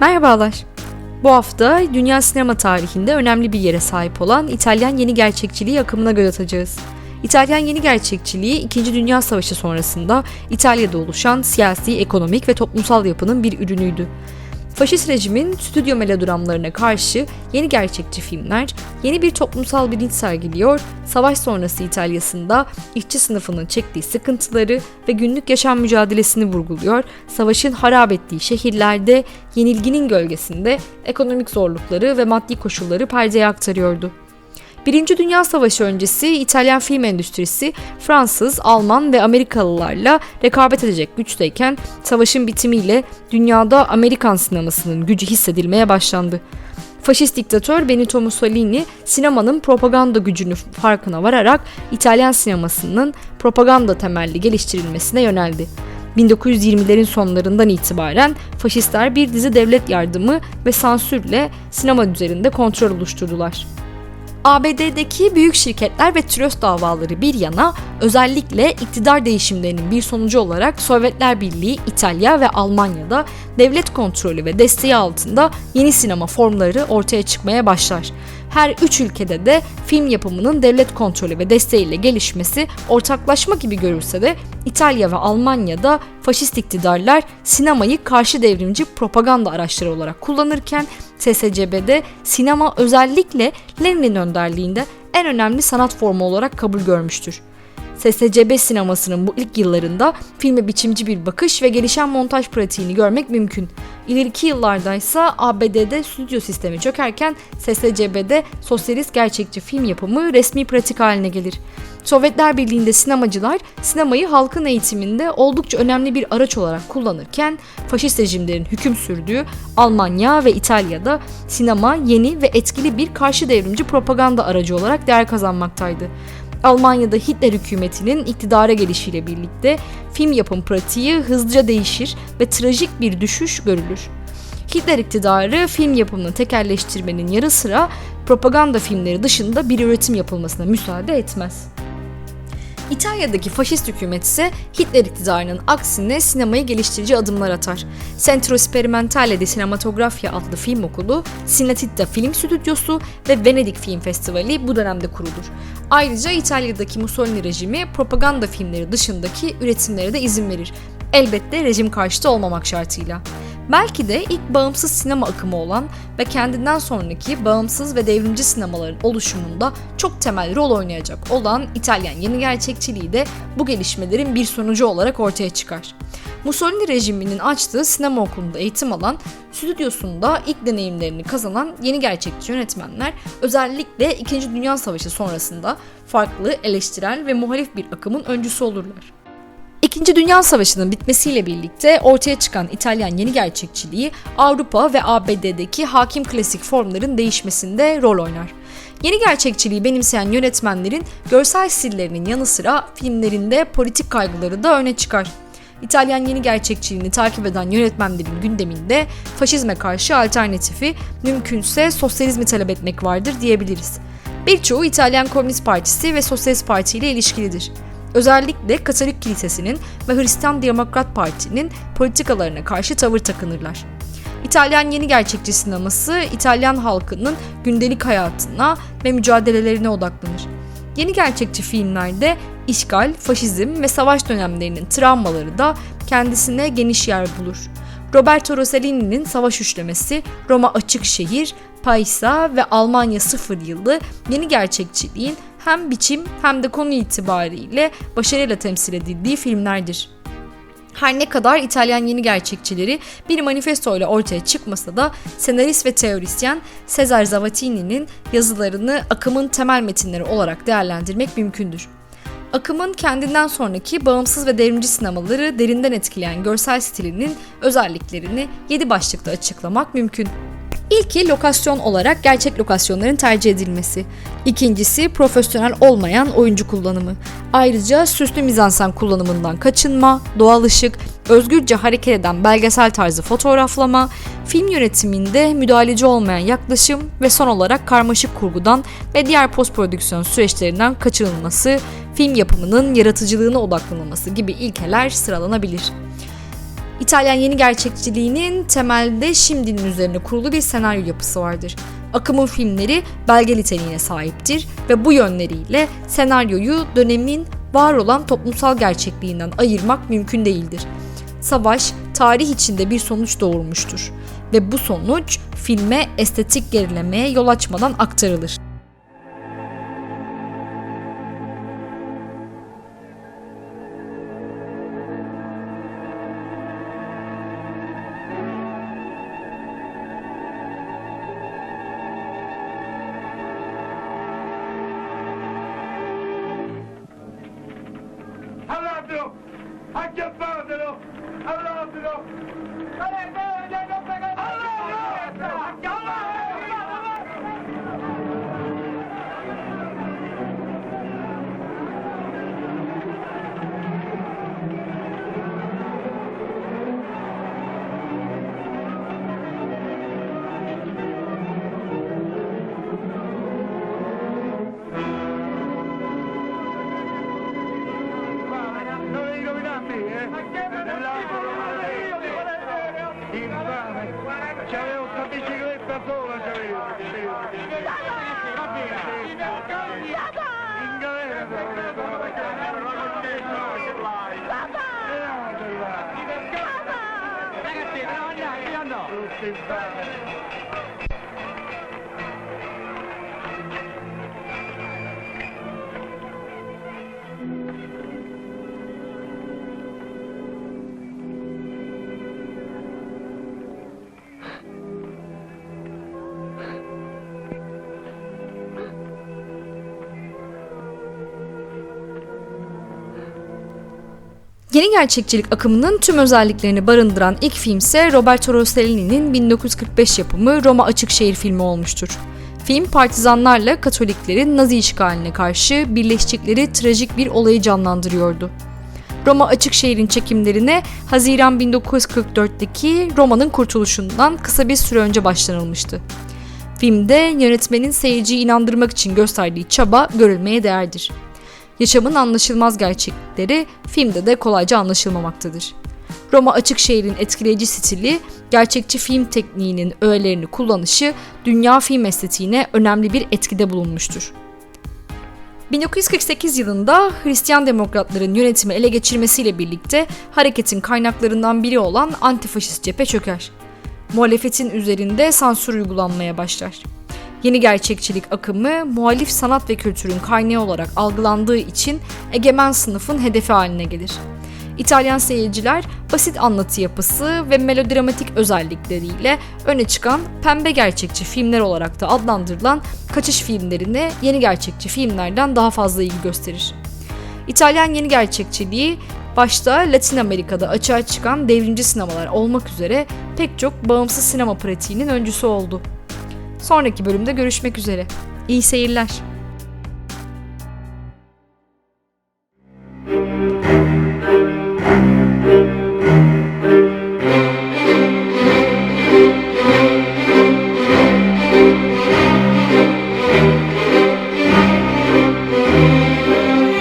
Merhabalar. Bu hafta dünya sinema tarihinde önemli bir yere sahip olan İtalyan yeni gerçekçiliği akımına göz atacağız. İtalyan yeni gerçekçiliği 2. Dünya Savaşı sonrasında İtalya'da oluşan siyasi, ekonomik ve toplumsal yapının bir ürünüydü. Faşist rejimin stüdyo melodramlarına karşı yeni gerçekçi filmler yeni bir toplumsal bilinç sergiliyor, savaş sonrası İtalya'sında işçi sınıfının çektiği sıkıntıları ve günlük yaşam mücadelesini vurguluyor, savaşın harap ettiği şehirlerde yenilginin gölgesinde ekonomik zorlukları ve maddi koşulları perdeye aktarıyordu. Birinci Dünya Savaşı öncesi İtalyan film endüstrisi Fransız, Alman ve Amerikalılarla rekabet edecek güçteyken savaşın bitimiyle dünyada Amerikan sinemasının gücü hissedilmeye başlandı. Faşist diktatör Benito Mussolini sinemanın propaganda gücünü farkına vararak İtalyan sinemasının propaganda temelli geliştirilmesine yöneldi. 1920'lerin sonlarından itibaren faşistler bir dizi devlet yardımı ve sansürle sinema üzerinde kontrol oluşturdular. ABD'deki büyük şirketler ve tröst davaları bir yana özellikle iktidar değişimlerinin bir sonucu olarak Sovyetler Birliği, İtalya ve Almanya'da devlet kontrolü ve desteği altında yeni sinema formları ortaya çıkmaya başlar. Her üç ülkede de film yapımının devlet kontrolü ve desteğiyle gelişmesi ortaklaşma gibi görülse de İtalya ve Almanya'da faşist iktidarlar sinemayı karşı devrimci propaganda araçları olarak kullanırken SSCB'de sinema özellikle Lenin'in önderliğinde en önemli sanat formu olarak kabul görmüştür. SSCB sinemasının bu ilk yıllarında filme biçimci bir bakış ve gelişen montaj pratiğini görmek mümkün. İleriki yıllarda ise ABD'de stüdyo sistemi çökerken SSCB'de sosyalist gerçekçi film yapımı resmi pratik haline gelir. Sovyetler Birliği'nde sinemacılar sinemayı halkın eğitiminde oldukça önemli bir araç olarak kullanırken faşist rejimlerin hüküm sürdüğü Almanya ve İtalya'da sinema yeni ve etkili bir karşı devrimci propaganda aracı olarak değer kazanmaktaydı. Almanya'da Hitler hükümetinin iktidara gelişiyle birlikte film yapım pratiği hızlıca değişir ve trajik bir düşüş görülür. Hitler iktidarı film yapımını tekerleştirmenin yarı sıra propaganda filmleri dışında bir üretim yapılmasına müsaade etmez. İtalya'daki faşist hükümet ise Hitler iktidarının aksine sinemayı geliştirici adımlar atar. Centro Sperimentale di Cinematografia adlı film okulu, Cinecittà Film Stüdyosu ve Venedik Film Festivali bu dönemde kurulur. Ayrıca İtalya'daki Mussolini rejimi propaganda filmleri dışındaki üretimlere de izin verir. Elbette rejim karşıtı olmamak şartıyla. Belki de ilk bağımsız sinema akımı olan ve kendinden sonraki bağımsız ve devrimci sinemaların oluşumunda çok temel rol oynayacak olan İtalyan yeni gerçekçiliği de bu gelişmelerin bir sonucu olarak ortaya çıkar. Mussolini rejiminin açtığı sinema okulunda eğitim alan, stüdyosunda ilk deneyimlerini kazanan yeni gerçekçi yönetmenler özellikle 2. Dünya Savaşı sonrasında farklı, eleştirel ve muhalif bir akımın öncüsü olurlar. İkinci Dünya Savaşı'nın bitmesiyle birlikte ortaya çıkan İtalyan yeni gerçekçiliği Avrupa ve ABD'deki hakim klasik formların değişmesinde rol oynar. Yeni gerçekçiliği benimseyen yönetmenlerin görsel stillerinin yanı sıra filmlerinde politik kaygıları da öne çıkar. İtalyan yeni gerçekçiliğini takip eden yönetmenlerin gündeminde faşizme karşı alternatifi mümkünse sosyalizmi talep etmek vardır diyebiliriz. Birçoğu İtalyan Komünist Partisi ve Sosyalist Parti ile ilişkilidir. Özellikle Katolik Kilisesi'nin ve Hristiyan Demokrat Parti'nin politikalarına karşı tavır takınırlar. İtalyan yeni gerçekçi sineması İtalyan halkının gündelik hayatına ve mücadelelerine odaklanır. Yeni gerçekçi filmlerde işgal, faşizm ve savaş dönemlerinin travmaları da kendisine geniş yer bulur. Roberto Rossellini'nin savaş üçlemesi, Roma Açık Şehir, Paisa ve Almanya Sıfır Yılı yeni gerçekçiliğin hem biçim hem de konu itibariyle başarıyla temsil edildiği filmlerdir. Her ne kadar İtalyan yeni gerçekçileri bir manifesto ile ortaya çıkmasa da senarist ve teorisyen Cesar Zavattini'nin yazılarını akımın temel metinleri olarak değerlendirmek mümkündür. Akımın kendinden sonraki bağımsız ve devrimci sinemaları derinden etkileyen görsel stilinin özelliklerini 7 başlıkta açıklamak mümkün. İlki lokasyon olarak gerçek lokasyonların tercih edilmesi. İkincisi profesyonel olmayan oyuncu kullanımı. Ayrıca süslü mizansen kullanımından kaçınma, doğal ışık, özgürce hareket eden belgesel tarzı fotoğraflama, film yönetiminde müdahaleci olmayan yaklaşım ve son olarak karmaşık kurgudan ve diğer post prodüksiyon süreçlerinden kaçınılması, film yapımının yaratıcılığına odaklanılması gibi ilkeler sıralanabilir. İtalyan yeni gerçekçiliğinin temelde şimdinin üzerine kurulu bir senaryo yapısı vardır. Akımın filmleri belge niteliğine sahiptir ve bu yönleriyle senaryoyu dönemin var olan toplumsal gerçekliğinden ayırmak mümkün değildir. Savaş, tarih içinde bir sonuç doğurmuştur ve bu sonuç filme estetik gerilemeye yol açmadan aktarılır. Acchiappatelo! Allatelo! Allora, nell'angolo maledetto, infame, c'avevo sta bicicletta sola, c'avevo, c'avevo. Va bene, in galera sono andato a vacanza, non ho contento, non c'è là. Ragazzi, però andiamo, io no. Tutti infame. Yeni gerçekçilik akımının tüm özelliklerini barındıran ilk film ise Roberto Rossellini'nin 1945 yapımı Roma Açıkşehir filmi olmuştur. Film partizanlarla Katoliklerin Nazi işgaline karşı birleştikleri trajik bir olayı canlandırıyordu. Roma Açıkşehir'in çekimlerine Haziran 1944'teki Roma'nın kurtuluşundan kısa bir süre önce başlanılmıştı. Filmde yönetmenin seyirciyi inandırmak için gösterdiği çaba görülmeye değerdir. Yaşamın anlaşılmaz gerçeklikleri filmde de kolayca anlaşılmamaktadır. Roma Açıkşehir'in etkileyici stili, gerçekçi film tekniğinin öğelerini kullanışı dünya film estetiğine önemli bir etkide bulunmuştur. 1948 yılında Hristiyan demokratların yönetimi ele geçirmesiyle birlikte hareketin kaynaklarından biri olan antifaşist cephe çöker. Muhalefetin üzerinde sansür uygulanmaya başlar. Yeni gerçekçilik akımı muhalif sanat ve kültürün kaynağı olarak algılandığı için egemen sınıfın hedefi haline gelir. İtalyan seyirciler basit anlatı yapısı ve melodramatik özellikleriyle öne çıkan pembe gerçekçi filmler olarak da adlandırılan kaçış filmlerine yeni gerçekçi filmlerden daha fazla ilgi gösterir. İtalyan yeni gerçekçiliği başta Latin Amerika'da açığa çıkan devrimci sinemalar olmak üzere pek çok bağımsız sinema pratiğinin öncüsü oldu. Sonraki bölümde görüşmek üzere. İyi seyirler.